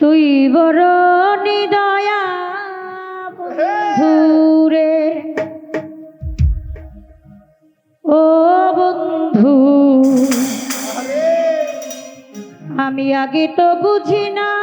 তুই বড় নিদয়া বন্ধুরে ও বন্ধু আমি আগে তো বুঝি না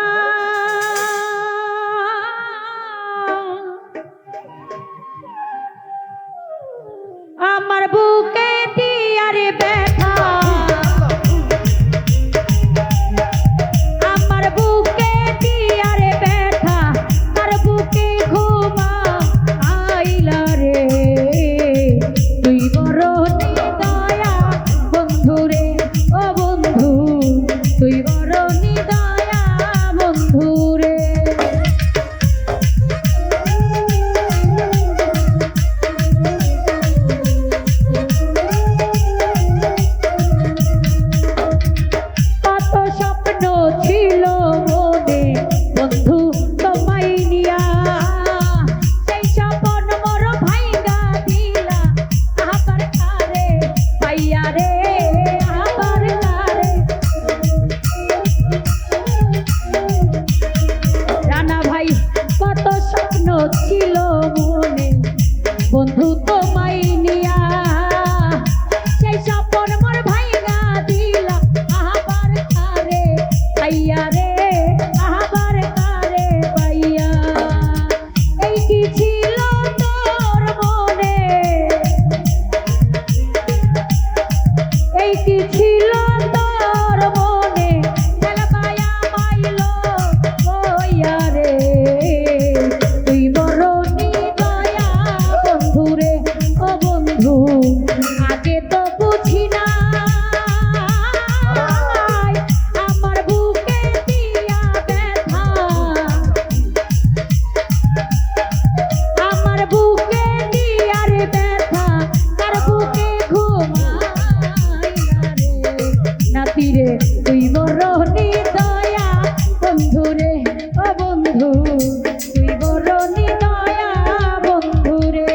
বন্ধু রে।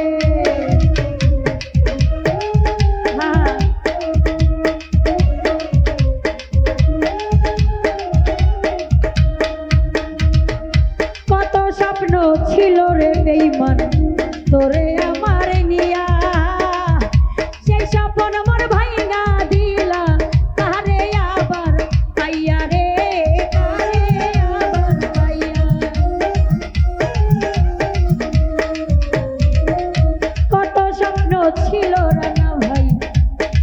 কত স্বপ্ন ছিল রে বেইমান তোরে আমার নিয়া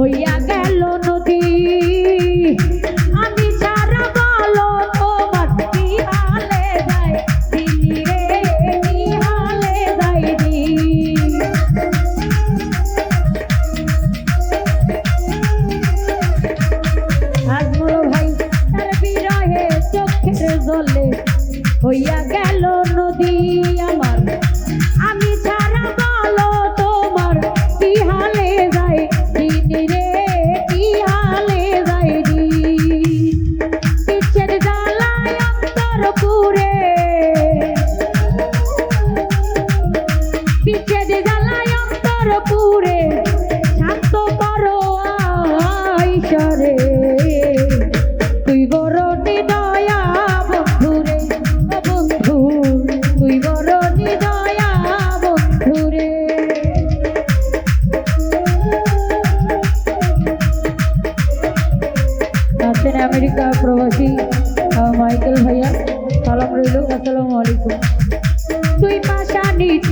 Oh yeah. তুই পাশা নিচ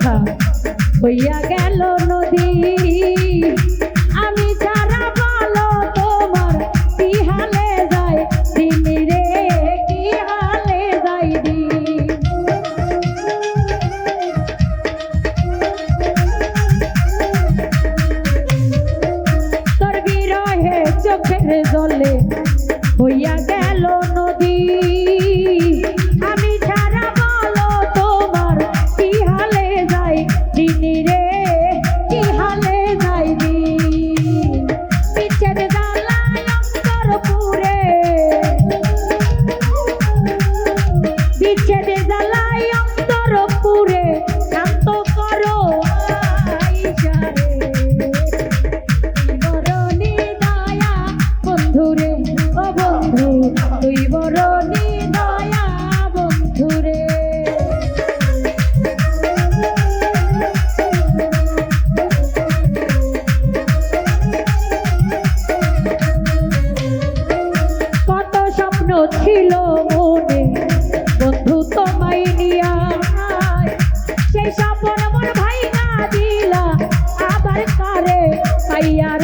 কথা হইয়া গেল বিচ্ছেদে পাইয়া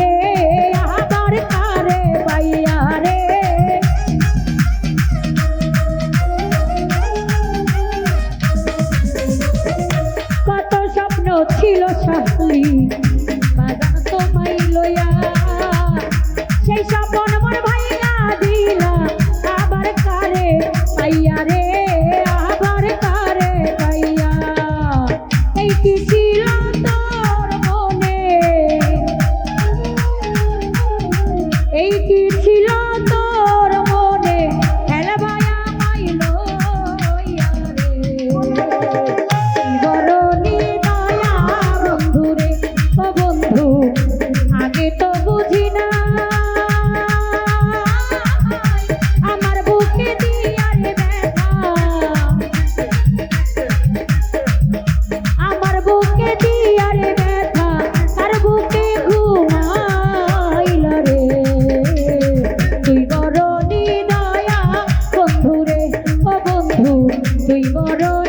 তুই বড়